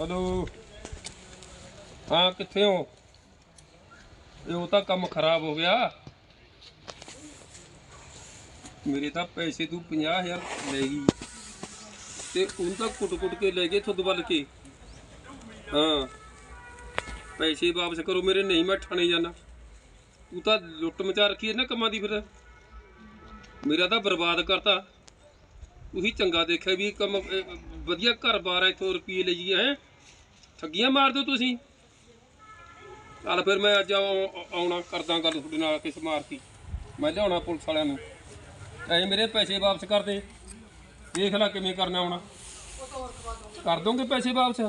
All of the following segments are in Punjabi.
ਹਲੋ। ਹਾਂ, ਕਿੱਥੇ ਹੋ? ਇਹ ਉਹ ਤਾਂ ਕੰਮ ਖਰਾਬ ਹੋ ਗਿਆ। ਮੇਰੇ ਤਾਂ ਪੈਸੇ ਤੂੰ 50000 ਲੈ ਗਈ। ਤੇ ਉਹ ਤਾਂ ਕੁੱਟ-ਕੁੱਟ ਕੇ ਲੈ ਗਏ ਤੁਹਾਡੇ ਵੱਲ ਕੇ। ਹਾਂ। ਪੈਸੇ ਵਾਪਸ ਕਰੋ ਮੇਰੇ, ਨਹੀਂ ਮੈਂ ਠਾਣੇ ਜਾਣਾ। ਤੂੰ ਤਾਂ ਲੁੱਟ ਮਚਾ ਰੱਖੀ ਹੈ ਨਾ ਕੰਮਾਂ ਦੀ ਫਿਰ। ਮੇਰਾ ਤਾਂ ਬਰਬਾਦ ਕਰਤਾ। ਤੁਸੀਂ ਚੰਗਾ ਦੇਖਿਆ ਵੀ ਕੰਮ ਵਧੀਆ ਘਰ-ਬਾਰ ਹੈ ਇੱਥੋਂ ਰੁਪਏ ਲਈ ਜੀ ਹੈ? ਠੱਗੀਆਂ ਮਾਰ ਦਿਓ ਤੁਸੀਂ? ਚੱਲ ਫਿਰ ਮੈਂ ਅੱਜ ਆਉ- ਆਉਣਾ, ਕਰਦਾ ਗੱਲ ਤੁਹਾਡੇ ਨਾਲ ਕਿਸ ਮਾਰਤੀ। ਮੈਂ ਲਿਆਉਣਾ ਪੁਲਿਸ ਵਾਲਿਆਂ ਨੂੰ। ਐ ਮੇਰੇ ਪੈਸੇ ਵਾਪਸ ਕਰ ਦੇ। ਦੇਖ ਲੈ ਕਿਵੇਂ ਕਰਨਾ ਹੁਣ। ਕਰ ਦੋਗੇ ਪੈਸੇ ਵਾਪਸ?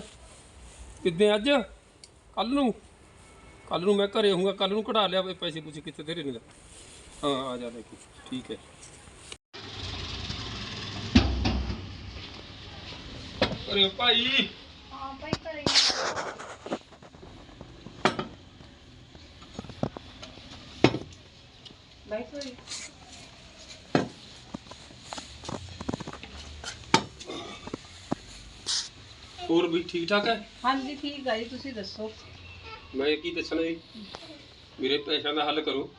ਕਿੱਦਾਂ ਅੱਜ? ਕੱਲ ਨੂੰ? ਕੱਲ ਨੂੰ ਮੈਂ ਘਰੇ ਹੋਊਗਾ। ਕੱਲ ਨੂੰ ਕਢਾ ਲਿਆ ਵੀ ਪੈਸੇ ਪੁੱਛੇ ਕਿੱਥੇ ਤੇਰੇ ਨੇ ਹਾਂ, ਆ ਜਾ ਦੇਖੀ। ਠੀਕ ਹੈ। ਅਰੇ ਭਾਈ! ਹੋਰ ਵੀ ਠੀਕ ਠਾਕ ਹੈ? ਹਾਂਜੀ ਠੀਕ ਆ ਜੀ ਤੁਸੀਂ ਦੱਸੋ? ਮੈਂ ਕੀ ਦੱਸਣਾ ਜੀ? ਮੇਰੇ ਪੈਸਿਆਂ ਦਾ ਹੱਲ ਕਰੋ।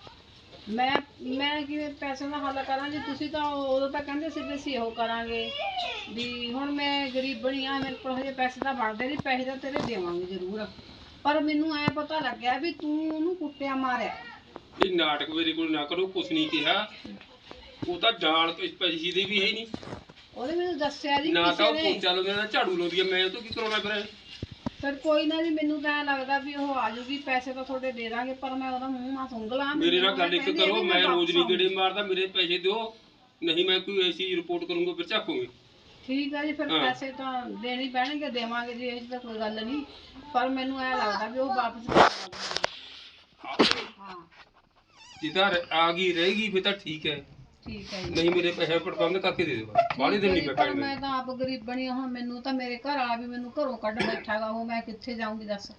ਮੈਂ ਮੈਂ ਕਿਵੇਂ ਪੈਸੇ ਦਾ ਹੱਲ ਕਰਾਂ? ਜੀ ਤੁਸੀਂ ਤਾਂ ਉਦੋਂ ਤਾਂ ਕਹਿੰਦੇ ਸੀ ਵੀ ਅਸੀਂ ਉਹ ਕਰਾਂਗੇ ਵੀ ਹੁਣ ਮੈਂ ਗਰੀਬ ਬਣੀ ਆ ਮੇਰੇ ਕੋਲ ਹਜੇ ਪੈਸੇ ਤਾਂ ਬਣਦੇ ਨਹੀਂ ਪੈਸੇ ਤਾਂ ਤੇਰੇ ਦੇਵਾਂਗੇ ਜ਼ਰੂਰ। ਪਰ ਮੈਨੂੰ ਐ ਪਤਾ ਲੱਗਿਆ ਵੀ ਤੂੰ ਉਹਨੂੰ ਕੁੱਟਿਆ ਮਾਰਿਆ। ਇਹ ਨਾਟਕ ਮੇਰੇ ਕੋਲ ਨਾ ਕਰੋ ਕੁਛ ਨਹੀਂ ਕਿਹਾ। ਉਹ ਤਾਂ ਜਾਲ ਪੈਸੇ ਦੀ ਵੀ ਹੈ ਹੀ ਨਹੀਂ। ਉਹਨੇ ਮੈਨੂੰ ਦੱਸਿਆ ਜੀ ਨਾ ਤਾਂ ਕਿਸੇ ਉਹ ਨੇ। ਪੋਚਾ ਲਾਉਂਦੇ ਨਾ ਝਾੜੂ ਲਾਉਂਦੀ ਹੈ ਮੈਂ ਉਹ ਤੋਂ ਕੀ ਕਰਾਉਣਾ ਫਿਰ? ਫਿਰ ਕੋਈ ਨਾ ਜੀ ਮੈਨੂੰ ਤਾਂ ਐਂ ਲੱਗਦਾ ਵੀ ਉਹ ਆ ਜੂਗੀ ਪੈਸੇ ਤਾਂ ਤੁਹਾਡੇ ਦੇ ਦਾਂਗੇ ਪਰ ਮੈਂ ਉਹਦਾ ਮੂੰਹ ਮਾ ਸੁੰਗਲਾ ਮੇਰੇ ਨਾਲ ਗੱਲ ਇੱਕ ਕਰੋ ਮੈਂ ਰੋਜ਼ ਨਹੀਂ ਗੇੜੇ ਮਾਰਦਾ ਮੇਰੇ ਪੈਸੇ ਦਿਓ। ਨਹੀਂ ਮੈਂ ਕੋਈ ਐਸੀ ਰਿਪੋਰਟ ਕਰੂੰਗਾ ਫਿਰ ਝਾਕੂਗੇ ਠੀਕ ਆ ਜੀ ਫਿਰ ਹਾਂ। ਪੈਸੇ ਤਾਂ ਦੇਣੇ ਹੀ ਪੈਣਗੇ ਦੇਵਾਂਗੇ ਜੀ ਇਹ 'ਚ ਤਾਂ ਕੋਈ ਗੱਲ ਨਹੀਂ। ਪਰ ਮੈਨੂੰ ਐ ਲੱਗਦਾ ਵੀ ਉਹ ਵਾਪਸ ਕਰ ਦੇਣਗੇ। ਹਾਂ। ਜਿੱਦਾਂ ਰ- ਆ ਗਈ ਰਹੇਗੀ ਫਿਰ ਤਾਂ ਠੀਕ ਹੈ। ਠੀਕ ਹੈ ਜੀ। ਨਹੀਂ ਮੇਰੇ ਪੈਸੇ ਪ੍ਰਬੰਧ ਕਰਕੇ ਦੇ ਦਿਓ। ਬਾਹਲੀ ਦਿਨ ਨਹੀਂ ਮੈਂ ਪਰ ਪੈਣ ਮੈਂ ਤਾਂ ਆਪ ਗਰੀਬ ਬਣੀ ਹਾਂ, ਮੈਨੂੰ ਤਾਂ ਮੇਰੇ ਘਰ ਵਾਲਾ ਵੀ ਮੈਨੂੰ ਘਰੋਂ ਕੱਢ ਬੈਠਾਗਾ ਉਹ ਮੈਂ ਕਿੱਥੇ ਜਾਊਂਗੀ ਦੱਸ।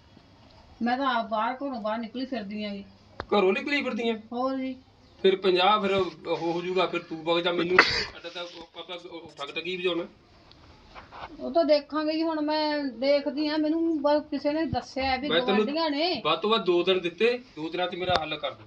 ਮੈਂ ਤਾਂ ਆਪ ਬਾਹਰ ਘਰੋਂ ਬਾਹਰ ਨਿਕਲੀ ਫਿਰਦੀ ਆਂ ਜੀ। ਘਰੋਂ ਨਿਕਲੀ ਫਿਰਦੀਆਂ ਹੋਰ ਜੀ। ਫਿਰ 50 ਫਿਰ ਉਹ ਹੋ ਜਾਊਗਾ ਫਿਰ ਤੂੰ ਵਗ ਜਾ ਮੈਨੂੰ ਸਾਡਾ ਤਾਂ ਪਾਪਾ ਠੱਗ ਟਕੀ ਵਜਾਉਣਾ? ਉਹ ਤਾਂ ਦੇਖਾਂਗੇ ਜੀ ਹੁਣ ਮੈਂ ਦੇਖਦੀ ਆ ਮੈਨੂੰ ਬਸ ਕਿਸੇ ਨੇ ਦੱਸਿਆ ਵੀ ਮੈਂ ਤੈਨੂੰ- ਨੇ। ਵੱਧ ਤੋਂ ਵੱਧ ਦੋ ਦਿਨ ਦਿੱਤੇ ਦੋ ਦਿਨਾਂ 'ਚ ਮੇਰਾ ਹੱਲ ਕਰ ਦੇ।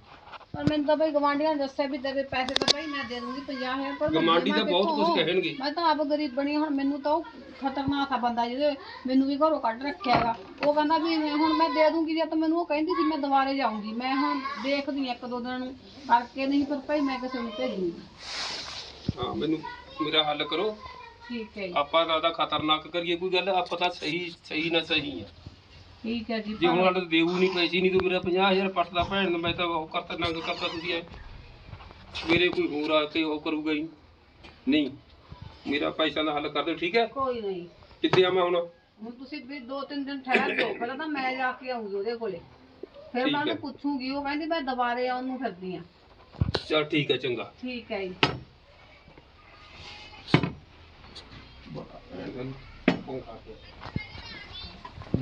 ਪਰ ਮੈਨੂੰ ਤਾਂ ਬਈ ਗਵਾਂਢੀਆਂ ਨੇ ਦੱਸਿਆ ਵੀ ਤੇਰੇ ਪੈਸੇ ਤਾਂ ਭਾਈ ਮੈਂ ਦੇ ਦੂੰਗੀ 50000 ਪਰ ਮੈਂ ਗਮਾਂਡੀ ਤਾਂ ਬਹੁਤ? ਕੁਝ ਕਹਿਣਗੇ। ਮੈਂ ਤਾਂ ਆਪ ਗਰੀਬ ਬਣੀ ਹੁਣ ਮੈਨੂੰ ਤਾਂ ਉਹ ਖਤਰਨਾਕ ਆ ਬੰਦਾ ਜਿਹਦੇ ਮੈਨੂੰ ਵੀ ਘਰੋਂ ਕੱਢ ਰੱਖਿਆ ਹੈਗਾ। ਉਹ ਕਹਿੰਦਾ ਵੀ ਮੈਂ- ਹੁਣ ਮੈਂ ਦੇ ਦੂੰਗੀ ਜਾਂ ਤਾਂ ਮੈਨੂੰ ਉਹ ਕਹਿੰਦੀ ਸੀ ਮੈਂ ਦੁਬਾਰੇ ਜਾਊਂਗੀ। ਮੈਂ ਹੁਣ ਦੇਖਦੀ ਹਾਂ ਇੱਕ ਦੋ ਦਿਨ ਨੂੰ ਕਰਕੇ ਨਹੀਂ ਪਰ ਭਾਈ ਮੈਂ ਕਿਸੇ ਨੂੰ ਭੇਜੂੰਗੀ। ਹਾਂ ਮੈਨੂੰ ਮੇਰਾ ਹੱਲ ਕਰੋ। ਠੀਕ ਹੈ ਜੀ। ਆਪਾਂ ਤਾਂ ਉਹਦਾ ਖਤਰਨਾਕ ਕਰੀਏ ਕੋਈ ਗੱਲ ਆਪਾਂ ਤਾਂ ਸਹੀ ਸਹੀ ਨਾ ਸਹੀ ਆ। ਠੀਕ ਹੈ ਜੀ ਜੇ ਹੁਣ ਸਾਡੇ ਦੇਊ ਨਹੀਂ ਪੈਸੇ ਨਹੀਂ ਤੂੰ ਮੇਰਾ 50000 ਪੱਟਦਾ ਭੈਣ ਨੂੰ ਮੈਂ ਤਾਂ ਉਹ ਕਰਤਾ ਨੰਗ ਕਰਤਾ ਤੁਸੀਂ ਐ। ਮੇਰੇ ਕੋਈ ਹੋਰ ਆ ਕੇ ਉਹ ਕਰੂਗਾ ਹੀ ਨਹੀਂ ਮੇਰਾ ਪੈਸਾ ਦਾ ਹੱਲ ਕਰ ਦਿਓ ਠੀਕ ਹੈ? ਕੋਈ ਨਹੀਂ। ਕਿੱਥੇ ਆ ਮੈਂ ਹੁਣ? ਹੁਣ ਤੁਸੀਂ ਵੀ ਦੋ ਤਿੰਨ ਦਿਨ ਠਹਿਰ ਜਾਓ ਪਹਿਲਾਂ ਤਾਂ ਮੈਂ ਜਾ ਕੇ ਆਉਂਗੀ ਉਹਦੇ ਕੋਲੇ। ਫਿਰ ਠੀਕ ਮੈਂ ਹੈ। ਉਹਨੂੰ ਪੁੱਛੂਗੀ ਉਹ ਕਹਿੰਦੀ ਮੈਂ ਦੁਬਾਰੇ ਆਉਣ ਨੂੰ ਫਿਰਦੀ ਆ ਚਲ ਠੀਕ ਹੈ ਚੰਗਾ। ਠੀਕ ਹੈ ਜੀ।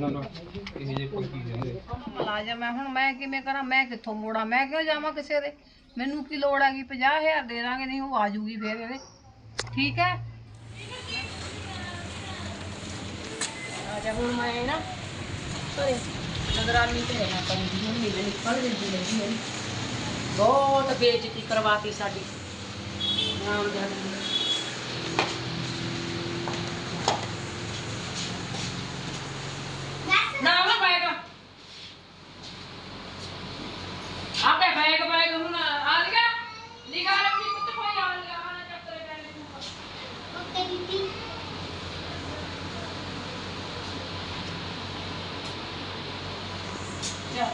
ਨਾ ਨਾ ਇਹ ਜੇ ਪੰਕੀ ਜਾਂਦੇ ਮੁਲਾਜ਼ਮ ਮੈਂ ਹੁਣ ਮੈਂ ਕਿਵੇਂ ਕਰਾਂ? ਮੈਂ ਕਿੱਥੋਂ ਮੋੜਾਂ? ਮੈਂ ਕਿਉਂ ਜਾਵਾਂ ਕਿਸੇ ਦੇ? ਮੈਨੂੰ ਕੀ ਲੋੜ ਹੈਗੀ? 50000 ਦੇ ਦਾਂਗੇ, ਨਹੀਂ ਉਹ ਆ ਜੂਗੀ ਫੇਰ ਇਹਦੇ। ਠੀਕ ਹੈ? ਆ ਜਾ, ਹੁਣ ਮੈਂ ਨਾ ਸੋਰੇ, ਨਗਰਾਨੀ ਤੇ ਰਹਿਣਾ ਪਊਗੀ ਹੁਣ ਮੇਰੇ ਨਿਕਲ ਜਾਂਦੀ ਹੈ ਬਹੁਤ ਬੇਇੱਜ਼ਤੀ ਕਰਵਾਤੀ ਸਾਡੀ। ਨਾਮ ਜਾਨੀ ਨਾ ਨਾ ਬੈਗ ਆਪੇ ਬੈਗ ਬੈਗ ਹੁਣ ਆ ਲਿਆ ਨਿਗਾਹ ਰੱਖੀ ਕੁੱਤੇ ਕੋਈ ਆ ਲਿਆ ਆਣਾ ਚੱਕਰੇ ਬੈਗ ਨੂੰ ਚੱਲ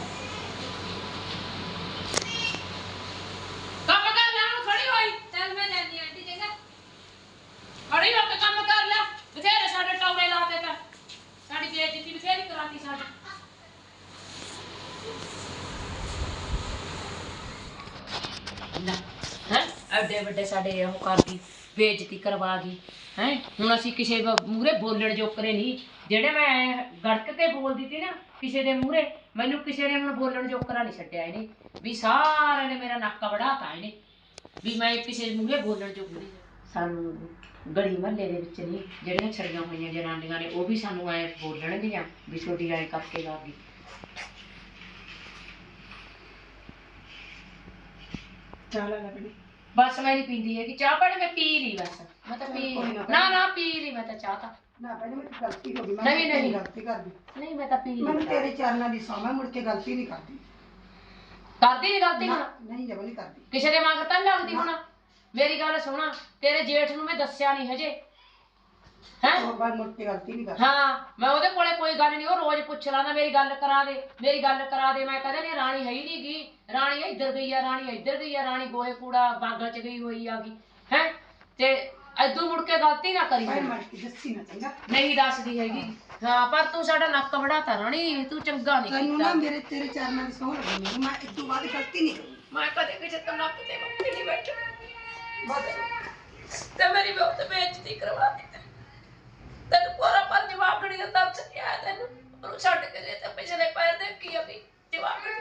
ਕੰਮ ਕਰ ਲੈ ਹੁਣ ਖੜੀ ਹੋਈ ਚੱਲ ਮੈਂ ਜਾਂਦੀ ਆਂਟੀ ਚੰਗਾ ਖੜੀ ਕੰਮ ਕਰ ਲੈ। ਬਥੇਰੇ ਸਾਡੇ ਟੌਰੇ ਲਾਤੇ ਤਾਂ। ਸਾਡੀ ਬੇਇੱਜ਼ਤੀ ਬਥੇਰੀ ਕਰਾਤੀ ਸਾਡੀ। ਲੈ, ਹੈ? ਐਡੇ ਵੱਡੇ ਸਾਡੇ ਉਹ ਕਰਦੀ ਬੇਇੱਜ਼ਤੀ ਕਰਵਾ ਗਈ। ਹੈ? ਹੁਣ ਅਸੀਂ ਕਿਸੇ ਮੂਰੇ ਬੋਲਣ ਜੋਕਰੇ ਨਹੀਂ। ਜਿਹੜੇ ਮੈਂ ਗੜਕ ਕੇ ਬੋਲਦੀ ਸੀ ਨਾ, ਕਿਸੇ ਦੇ ਮੂਰੇ ਮੈਨੂੰ ਕਿਸੇ ਨੇ ਹੁਣ ਬੋਲਣ ਜੋਕਰਾ ਨਹੀਂ ਛੱਡਿਆ ਇਹਨੇ। ਵੀ ਸਾਰਿਆਂ ਨੇ ਮੇਰਾ ਨੱਕ ਵੜਾਤਾ ਇਹਨੇ। ਵੀ ਮੈਂ ਕਿਸੇ ਮੂਰੇ ਬੋਲਣ ਜੋਗਰੀ ਸਾਨੂੰ ਗਲੀ ਮਹੱਲੇ ਦੇ ਵਿੱਚ ਨਹੀਂ ਜਿਹੜੀਆਂ ਛੜੀਆਂ ਹੋਈਆਂ ਜਨਾਨੀਆਂ ਨੇ ਉਹ ਵੀ ਸਾਨੂੰ ਐ ਬੋਲਣਗੀਆਂ ਵੀ ਛੋਟੀ ਆਏ ਕਰਕੇ ਲਾ ਗਈ ਚਾਹ ਲੈ ਬਸ ਮੈਂ ਨਹੀਂ ਪੀਂਦੀ ਹੈਗੀ ਚਾਹ ਪਾਣੀ ਮੈਂ ਪੀ ਲਈ ਬਸ। ਮੈਂ ਤਾਂ ਪੀ ਨਾ। ਨਾ ਨਾ ਪੀ ਲਈ ਮੈਂ ਤਾਂ ਚਾਹ ਤਾਂ। ਨਾ ਭੈਣੇ ਮੇਰੀ ਗਲਤੀ ਹੋ ਗਈ ਮੈਂ ਨਹੀਂ, ਤੇਰੀ ਨਹੀਂ। ਗਲਤੀ ਕਰਦੀ ਨਹੀਂ ਮੈਂ ਤਾਂ ਪੀ ਮੈਂ ਤੇਰੇ ਚਰਨਾਂ ਦੀ ਸੌਂ ਮੈਂ ਮੁੜ ਕੇ ਗਲਤੀ ਨਹੀਂ ਕਰਦੀ। ਕਰਦੀ ਨਹੀਂ ਗਲਤੀ ਹੁਣ? ਨਾ, ਨਹੀਂ ਕਰਦੀ। ਕਿਸੇ ਦੇ ਮਗਰ ਤਾਂ ਨੀ ਲੱਗਦੀ ਹੁਣ? ਮੇਰੀ ਗੱਲ ਸੁਣਾ ਤੇਰੇ ਜੇਠ ਨੂੰ ਮੈਂ ਦੱਸਿਆ ਨਹੀਂ ਹਜੇ। ਹੈ? ਹੋਰ ਬਾਰ ਮੁੜ ਕੇ ਗਲਤੀ ਨਹੀਂ ਕਰਦੀ ਹਾਂ ਮੈਂ ਉਹਦੇ ਕੋਲੇ ਕੋਈ ਗੱਲ ਨਹੀਂ ਉਹ ਰੋਜ਼ ਪੁੱਛ ਲਾਂਦਾ ਮੇਰੀ ਗੱਲ ਕਰਾ ਦੇ ਮੇਰੀ ਗੱਲ ਕਰਾ ਦੇ। ਮੈਂ ਕਹਦੇ ਨਹੀਂ ਰਾਣੀ ਹੈ ਹੀ ਨਹੀਂ ਗਈ ਰਾਣੀ ਇੱਧਰ ਗਈ ਆ ਰਾਣੀ ਇੱਧਰ ਗਈ ਆ ਰਾਣੀ ਗੋਹੇ ਕੂੜਾ ਬਾਗਾਂ ਚ ਗਈ ਹੋਈ ਆਗੀ ਹੈ? ਤੇ ਐਦੂ ਮੁੜ ਕੇ ਗਲਤੀ ਨਾ ਕਰੀ ਭਾਈ ਮੜ ਕੇ ਦੱਸੀ ਨਾ ਚੰਗਾ। ਨਹੀਂ ਦੱਸਦੀ ਹੈਗੀ। ਹਾਂ ਪਰ ਤੂੰ ਸਾਡਾ ਨੱਕ ਵੜਾਤਾ ਰਾਣੀ ਤੂੰ ਚੰਗਾ ਨਹੀਂ ਤੈਨੂੰ ਨਾ ਕੀਤਾ ਮੇਰੇ ਤੇਰੇ ਚਰਨਾਂ ਦੀ ਸੌਂ ਲੱਗੀ ਮੈਨੂੰ ਮੈਂ ਇਸ ਤੋਂ ਬਾਅਦ ਗਲਤੀ ਨਹੀਂ ਕਰੂੰਗੀ ਮੈਂ ਕਦੇ ਕਿਸੇ ਤੋਂ ਨੱਕ ਤੇ ਮੁੱਕੀ ਨਹੀਂ ਬੈਠਾ। ਤੇ ਮੇਰੀ ਬਹੁਤ ਬੇਇੱਜ਼ਤੀ ਕਰਵਾ ਦਿੱਤੀ। ਤੈਨੂੰ ਪੂਰਾ ਪਰ ਜਵਾਬੜੀ ਦਾ ਤਰਸ ਨਹੀਂ ਆਇਆ ਤੈਨੂੰ। ਉਹਨੂੰ ਛੱਡ ਕੇ ਜੇ ਤੇ ਪਿਛਲੇ ਪੈਰ ਦੇ ਕੀ ਅਭੀ ਜਵਾਬੜੀ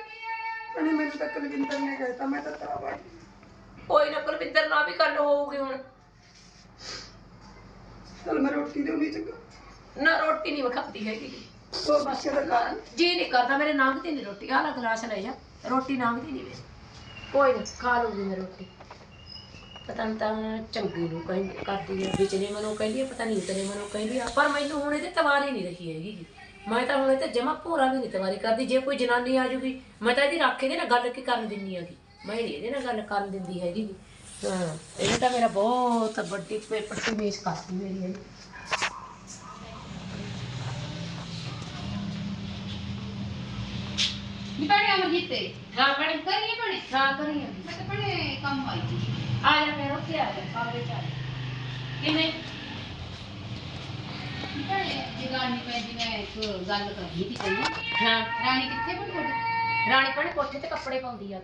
ਭੈਣੇ ਮੈਨੂੰ ਤਾਂ ਕੁਲਵਿੰਦਰ ਨੇ ਕਹਿਤਾ ਮੈਂ ਤਾਂ ਤਾਂ ਬਾੜ ਕੋਈ ਨਾ ਕੁਲਵਿੰਦਰ ਨਾਲ ਵੀ ਗੱਲ ਹੋਊਗੀ ਹੁਣ। ਚਲ ਮੈਂ ਰੋਟੀ ਦੇਉਣੀ ਚੰਗਾ ਨਾ ਰੋਟੀ ਨਹੀਂ ਖਾਂਦੀ ਹੈਗੀ। ਉਹ ਬੱਚੇ ਦਾ ਕਾਰਨ ਜੀ ਨਹੀਂ ਕਰਦਾ ਮੇਰੇ ਨਾਮ ਦੀ ਨਹੀਂ ਰੋਟੀ ਆਹ ਲੈ ਗਲਾਸ ਲੈ ਜਾ। ਰੋਟੀ ਨਾਮ ਦੀ ਨਹੀਂ ਕੋਈ ਨਹੀਂ ਖਾ ਲੂੰਗੀ ਮੈਂ ਰੋਟੀ। ਪਤਾ ਨਹੀਂ ਤਾਂ ਚੰਗੀ ਨੂੰ ਕਹਿੰਦੀ ਕਰਦੀ ਹੈ ਵਿਚਲੇ ਮਨੋਂ ਕਹਿੰਦੀ ਹੈ ਪਤਾ ਨਹੀਂ ਤੇਰੇ ਮਨੋਂ ਕਹਿੰਦੀ ਆ। ਪਰ ਮੈਨੂੰ ਹੁਣ ਇਹਦੇ ਤਵਾਰੀ ਨਹੀਂ ਰਹੀ ਹੈਗੀ। ਗੀ। ਮੈਂ ਤਾਂ ਹੁਣ ਇਹ ਤੇ ਜਮਾ ਭੋਰਾ ਵੀ ਨਹੀਂ ਤਵਾਰੀ ਕਰਦੀ। ਜੇ ਕੋਈ ਜਨਾਨੀ ਆ ਜੂਗੀ ਮੈਂ ਤਾਂ ਇਹਦੀ ਰੱਖ ਇਹਦੇ ਨਾਲ ਗੱਲ ਕੀ ਕਰਨ ਦਿੰਨੀ ਹੈਗੀ? ਮੈਂ ਨਹੀਂ ਇਹਦੇ ਨਾਲ ਗੱਲ ਕਰਨ ਦਿੰਦੀ ਹੈਗੀ। ਗੀ। ਹਾਂ ਇਹ ਤਾਂ ਮੇਰਾ ਬਹੁਤ ਵੱਡੀ ਪੇਪਰ ਤੇ ਮੇਸ ਕਰਦੀ ਮੇਰੀ ਇਹ। ਨੀ ਭੈਣੇ ਅਮਰਜੀਤ ਤੇ। ਹਾਂ ਭੈਣੇ। ਕਰੀਏ ਭੈਣੇ? ਹਾਂ ਕਰੀ ਆ ਮੈਂ ਤਾਂ ਭੈਣੇ ਕੰਮ ਆਈ ਸੀ। ਆ ਜਾ ਫਿਰ ਉੱਥੇ ਆ ਜਾ ਕਾਬਲੇ ਚ ਆ ਜਾ ਕਿਵੇਂ ਨੀ ਭੈਣੇ ਜੇ ਗੱਲ ਨਹੀਂ ਪੈਂਦੀ ਮੈਂ ਇੱਕ ਗੱਲ ਕਰਨੀ ਸੀ ਤੈਨੂੰ ਹਾਂ ਰਾਣੀ ਕਿੱਥੇ ਭੈਣੇ ਤੁਹਾਡੀ ਰਾਣੀ ਭੈਣੇ ਕੋਠੇ ਤੇ ਕੱਪੜੇ ਪਾਉਂਦੀ ਆ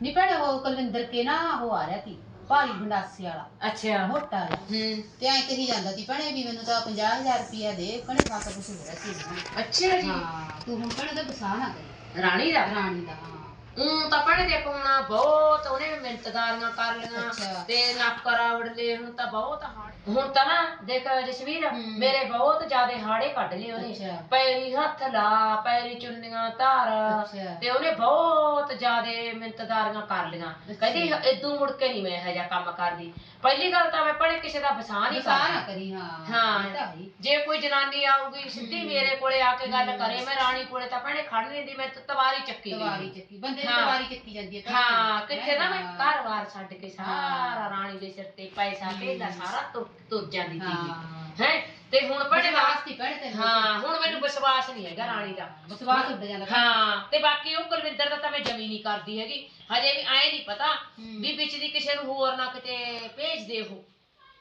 ਨੀ ਭੈਣੇ ਉਹ ਕੁਲਵਿੰਦਰ ਕੇ ਨਾ ਉਹ ਆ ਰਿਹਾ ਸੀ ਭਾਰੀ ਗੰਡਾਸੇ ਵਾਲਾ ਅੱਛਾ ਮੋਟਾ ਜਿਹਾ ਹੂੰ ਤੇ ਐਂ ਕਹੀ ਜਾਂਦਾ ਸੀ ਭੈਣੇ ਵੀ ਮੈਨੂੰ ਤਾਂ 50000 ਰੁਪਇਆ ਦੇ ਭੈਣੇ ਕਾਕਾ ਕੁਛ ਹੋ ਰਿਹਾ ਸੀ ਇਹਨੂੰ। ਅੱਛਾ ਜੀ ਹਾਂ ਤੂੰ ਹੁਣ ਭੈਣੇ ਦਾ ਬਸਾ ਨਾ ਕਰੀ ਰਾਣੀ ਦਾ ਰਾਣੀ ਦਾ ਹਾਂ ਉਹ ਤਾਂ ਭੈਣੇ ਦੇ ਪਾਉਣਾ ਬਹੁਤ ਉਹਨੇ ਮਿੰਤਦਾਰੀਆਂ ਕਰ ਲਈਆਂ ਅੱਛਾ। ਤੇ ਨੱਕ ਰਾਵੜ ਲਏ ਹੁਣ ਤਾਂ ਬਹੁਤ ਹੁਣ ਤਾਂ ਨਾ ਦੇਖ ਜਸਵੀਰ। ਮੇਰੇ ਬਹੁਤ ਜ਼ਿਆਦੇ ਹਾੜੇ ਕੱਢ ਲਏ ਉਹਨੇ ਅੱਛਾ। ਪੈਰੀ ਹੱਥ ਲਾ ਪੈਰੀ ਚੁੰਨੀਆਂ ਧਾਰ ਅੱਛਾ। ਤੇ ਉਹਨੇ ਬਹੁਤ ਜ਼ਿਆਦੇ ਮਿੰਤਦਾਰੀਆਂ ਕਰ ਲਈਆਂ ਕਹਿੰਦੀ ਇਦੋਂ ਮੁੜ ਕੇ ਨਹੀਂ ਮੈਂ ਇਹੋ ਜਿਹਾ ਕੰਮ ਕਰਦੀ ਪਹਿਲੀ ਗੱਲ ਤਾਂ ਮੈਂ ਭੈਣੇ ਕਿਸੇ ਦਾ ਵਸਾ ਨਹੀਂ ਨਾ ਕਰਦੀ ਕਰੀ ਹਾਂ ਹਾਂ। ਇਹ ਤਾਂ ਹੈ ਹੀ। ਜੇ ਕੋਈ ਜਨਾਨੀ ਆਊਗੀ ਸਿੱਧੀ ਮੇਰੇ ਕੋਲੇ ਆ ਕੇ ਗੱਲ ਕਰੇ ਮੈਂ ਰਾਣੀ ਕੋਲੇ ਤਾਂ ਭੈਣੇ ਖੜ ਨਹੀਂ ਦੀ ਮੈਂ ਤਾਂ ਤਵਾਰੀ ਚੱਕੀ ਗਈ। ਤਵਾਰੀ ਚੱਕੀ ਬੰਦੇ ਦੀ ਹਾਂ। ਤਵਾਰੀ ਚੱਕੀ ਜਾਂਦੀ ਹੈ। ਹਾਂ ਕਿੱਥੇ ਨਾ ਮੈਂ ਹਾਂ। ਘਰ-ਬਾਰ ਛੱਡ ਕੇ ਸਾਰਾ ਰਾਣੀ ਦੇ ਸਿਰ ਤੇ ਪੈਸਾ ਭੇਜਦਾ ਸਾਰਾ ਤੁਰ ਤੁਰ ਜਾਂਦੀ ਸੀ ਹਾਂ। ਹੈ। ਤੇ ਹੁਣ ਭੈਣੇ ਵਿਸ਼ਵਾਸ ਦੀ ਭੈਣੇ ਤੈਨੂੰ ਹਾਂ ਹੁਣ ਮੈਨੂੰ ਵਿਸ਼ਵਾਸ ਨਹੀਂ ਹੈਗਾ ਰਾਣੀ ਦਾ। ਵਿਸ਼ਵਾਸ ਉੱਡ ਜਾਂਦਾ ਹਾਂ ਤੇ ਬਾਕੀ ਉਹ ਕੁਲਵਿੰਦਰ ਦਾ ਤਾਂ ਮੈਂ ਜਮੀ ਨਹੀਂ ਕਰਦੀ ਹੈਗੀ। ਹਜੇ ਵੀ ਐ ਨਹੀਂ ਪਤਾ। ਵੀ ਵਿੱਚ ਦੀ ਕਿਸੇ ਨੂੰ ਹੋਰ ਨਾ ਕਿਤੇ ਭੇਜ ਦੇ ਉਹ।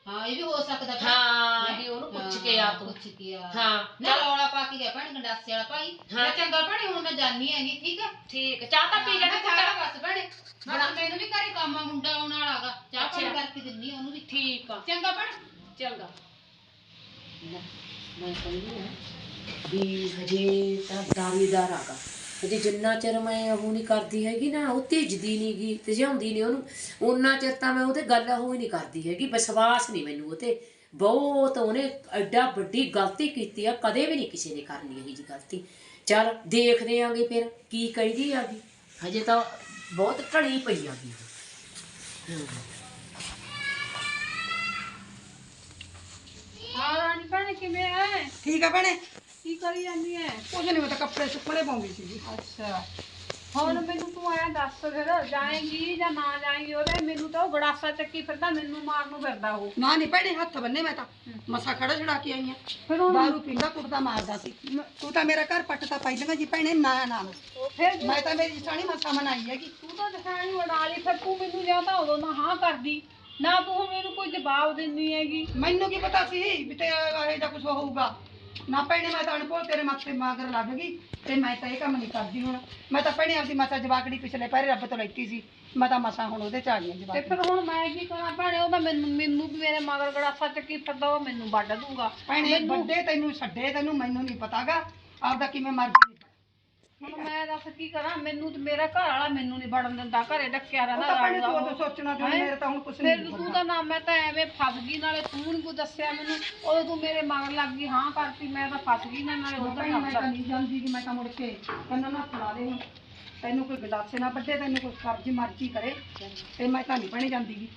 ਹਾਂ ਇਹ ਵੀ ਹੋ ਸਕਦਾ ਭੈਣੇ। ਹਾਂ ਵੀ ਉਹਨੂੰ ਪੁੱਛ ਕੇ ਆ ਤੂੰ ਪੁੱਛ ਕੇ ਆ ਹਾਂ ਨਾ ਰੌਲਾ ਪਾ ਕੇ ਗਿਆ ਭੈਣ ਗੰਡਾਸੇ ਵਾਲਾ ਭਾਈ ਹਾਂ। ਮੈਂ ਚੰਗਾ ਭੈਣੇ ਹੁਣ ਮੈਂ ਜਾਣੀ ਹੈਗੀ ਠੀਕ ਆ? ਠੀਕ ਚਾਹ ਤਾਂ ਪੀ ਜਾਣਾ ਚਾਹ ਪੁੱਤ ਬਸ ਭੈਣੇ ਬੜਾ ਮੈਨੂੰ ਵੀ ਘਰੇ ਕੰਮ ਆ ਮੁੰਡਾ ਆਉਣ ਵਾਲਾਗਾ ਚਾਹ ਪਾਣੀ ਅੱਛਾ। ਕਰਕੇ ਦਿੰਨੀ ਉਹਨੂੰ ਵੀ। ਠੀਕ ਆ ਚੰਗਾ ਭੈਣੇ। ਚੰਗਾ ਲੈ, ਮੈਂ ਕਹਿੰਦੀ ਆ ਵੀ ਹਜੇ ਤਾਂ ਦਾਰੀਦਾਰ ਆਗਾ ਹਜੇ ਜਿੰਨਾ ਚਿਰ ਮੈਂ ਉਹ ਨਹੀਂ ਕਰਦੀ ਹੈਗੀ ਨਾ ਉਹ ਤੇਜਦੀ ਨਹੀਂ ਗੀ ਤੇਜਾਉਂਦੀ ਨਹੀਂ ਉਹਨੂੰ। ਉਹਨਾਂ ਚਿਰ ਤਾਂ ਮੈਂ ਉਹਦੇ ਗੱਲ ਉਹ ਹੀ ਨਹੀਂ ਕਰਦੀ ਹੈਗੀ ਵਿਸ਼ਵਾਸ ਨਹੀਂ ਮੈਨੂੰ ਉਹ ਤੇ ਬਹੁਤ ਉਹਨੇ ਐਡਾ ਵੱਡੀ ਗਲਤੀ ਕੀਤੀ ਆ ਕਦੇ ਵੀ ਨਹੀਂ ਕਿਸੇ ਨੇ ਕਰਨੀ ਇਹੀ ਜੀ ਗਲਤੀ। ਚਲ ਦੇਖਦੇ ਆਂਗੇ ਫਿਰ ਕੀ ਕਹਿੰਦੀ ਆਗੀ ਹਜੇ ਤਾਂ ਬਹੁਤ ਢਲੀ ਪਈ ਆਗੀ ਹਾਂ ਰਾਣੀ ਭੈਣੇ ਕਿਵੇਂ ਐ? ਠੀਕ ਆ ਭੈਣੇ। ਕੀ ਕਰੀ ਜਾਂਦੀ ਐ? ਕੁਝ ਨਹੀਂ ਮੈਂ ਤਾਂ ਕੱਪੜੇ ਸੁੱਕਣੇ ਪਾਉਂਦੀ ਸੀਗੀ। ਅੱਛਾ। ਹੁਣ ਮੈਨੂੰ ਤੂੰ ਐ ਦੱਸ ਫਿਰ ਜਾਏਂਗੀ ਜਾਂ ਨਾ ਜਾਏਂਗੀ ਉਹਦੇ ਮੈਨੂੰ ਤਾਂ ਉਹ ਗੜਾਸਾ ਚੱਕੀ ਫਿਰਦਾ ਮੈਨੂੰ ਮਾਰਨ ਨੂੰ ਫਿਰਦਾ ਉਹ। ਨਾ ਨਹੀਂ ਭੈਣੇ ਹੱਥ ਬੰਨੇ ਮੈਂ ਤਾਂ। ਮਸਾ ਖੜਾ ਛੜਾ ਕੇ ਆਈ ਆ। ਫਿਰ ਹੁਣ ਦਾਰੂ ਪੀਂਦਾ ਕੁੱਟਦਾ ਮਾਰਦਾ ਸੀ। ਤੂੰ ਤਾਂ ਮੇਰਾ ਘਰ ਪੱਟਦਾ ਪਹਿਲਾਂ ਜੀ ਭੈਣੇ ਨਾ ਨਾ। ਫਿਰ ਮੈਂ ਤਾਂ ਮੇਰੀ ਜਠਾਣੀ ਮਸਾ ਮਨਾਈ ਹੈਗੀ। ਤੂੰ ਤਾਂ ਦਿਖਾਣੀ ਵਡਾ ਲਈ ਫਿਰ ਤੂੰ ਮੈਨੂੰ ਜਾਂ ਤਾਂ ਉਦੋਂ ਨਾ ਹਾਂ ਕਰਦੀ। ਨਾ ਤੂੰ ਮੈਨੂੰ ਕੋਈ ਜਵਾਬ ਦਿੰਦੀ ਹੈਗੀ। ਮੈਨੂੰ ਕੀ ਪਤਾ ਸੀ ਵੀ ਤੇ ਇਹ ਜਾਂ ਕੁਝ ਹੋਊਗਾ। ਨਾ ਭੈਣੇ ਮੈਂ ਤਾਂ ਅਣਪੋਲ ਤੇਰੇ ਮੱਥੇ ਮਾਗਰ ਲੱਗ ਗਈ ਤੇ ਮੈਂ ਤਾਂ ਇਹ ਕੰਮ ਨਹੀਂ ਕਰਦੀ ਹੁਣ। ਮੈਂ ਤਾਂ ਭੈਣੇ ਆਪਦੀ ਮਸਾ ਜਵਾਕੜੀ ਪਿਛਲੇ ਪੈਰੇ ਰੱਬ ਤੋਂ ਲੈਤੀ ਸੀ। ਮੈਂ ਤਾਂ ਮਸਾ ਹੁਣ ਉਹਦੇ ਚ ਆ ਗਈ ਤੇ ਜਵਾਕ ਫਿਰ ਹੁਣ ਮੈਂ ਕੀ ਕਰਾਂ ਭੈਣੇ ਉਹ ਤਾਂ ਮੈਨੂੰ ਮੈਨੂੰ ਵੀ ਮੇਰੇ ਮਗਰ ਗੜਾਸਾ ਚੱਕੀ ਫਿਰਦਾ ਉਹ ਮੈਨੂੰ ਵੱਢ ਦੂੰਗਾ। ਭੈਣੇ ਵੱਡੇ ਤੈਨੂੰ ਛੱਡੇ ਤੈਨੂੰ ਮੈਨੂੰ ਨਹੀਂ ਪਤਾਗਾ। ਆਪਦਾ ਕਿਵੇਂ ਮਰਜ਼ੀ ਹੁਣ ਮੈਂ ਦੱਸ ਕੀ ਕਰਾਂ? ਮੈਨੂੰ ਤੇ ਮੇਰਾ ਘਰ ਵਾਲਾ ਮੈਨੂੰ ਨਹੀਂ ਵੜਨ ਦਿੰਦਾ ਘਰੇ ਡੱਕਿਆ ਉਹ ਰਹਿੰਦਾ ਤਾਂ ਭੈਣੇ ਤੂੰ ਉਦੋਂ ਸੋਚਣਾ ਤੇ? ਮੇਰੇ ਤਾਂ ਹੁਣ ਕੁਛ ਫਿਰ ਨਹੀਂ ਤੂੰ ਤਾਂ ਨਾ ਮੈਂ ਤਾਂ ਐਵੇਂ ਫਸ ਗਈ ਨਾਲੇ ਤੂੰ ਨੀ ਕੋਈ ਦੱਸਿਆ ਮੈਨੂੰ। ਉਦੋਂ ਤੂੰ ਮੇਰੇ ਮਗਰ ਲੱਗ ਗਈ ਹਾਂ ਕਰਤੀ ਮੈਂ ਤਾਂ ਫਸ ਗਈ ਨਾ ਨਾਲੇ ਭੈਣੇ ਮੈਂ ਤਾਂ ਨਹੀਂ ਜਾਂਦੀ ਕਿ ਮੈਂ ਤਾਂ ਮੁੜ ਕੇ ਕੰਨਾਂ ਨਾਲ ਫੜਾ ਦੇ ਹੁਣ ਤੈਨੂੰ ਕੋਈ ਗਲਾਸੇ ਨਾ ਵੱਡੇ ਤੈਨੂੰ ਕੋਈ ਕਰਜ਼ੀ ਮਰਜ਼ੀ ਕਰੇ ਤੇ ਮੈਂ ਤਾਂ ਨਹੀਂ ਭੈਣੇ ਜਾਂਦੀ ਗੀ।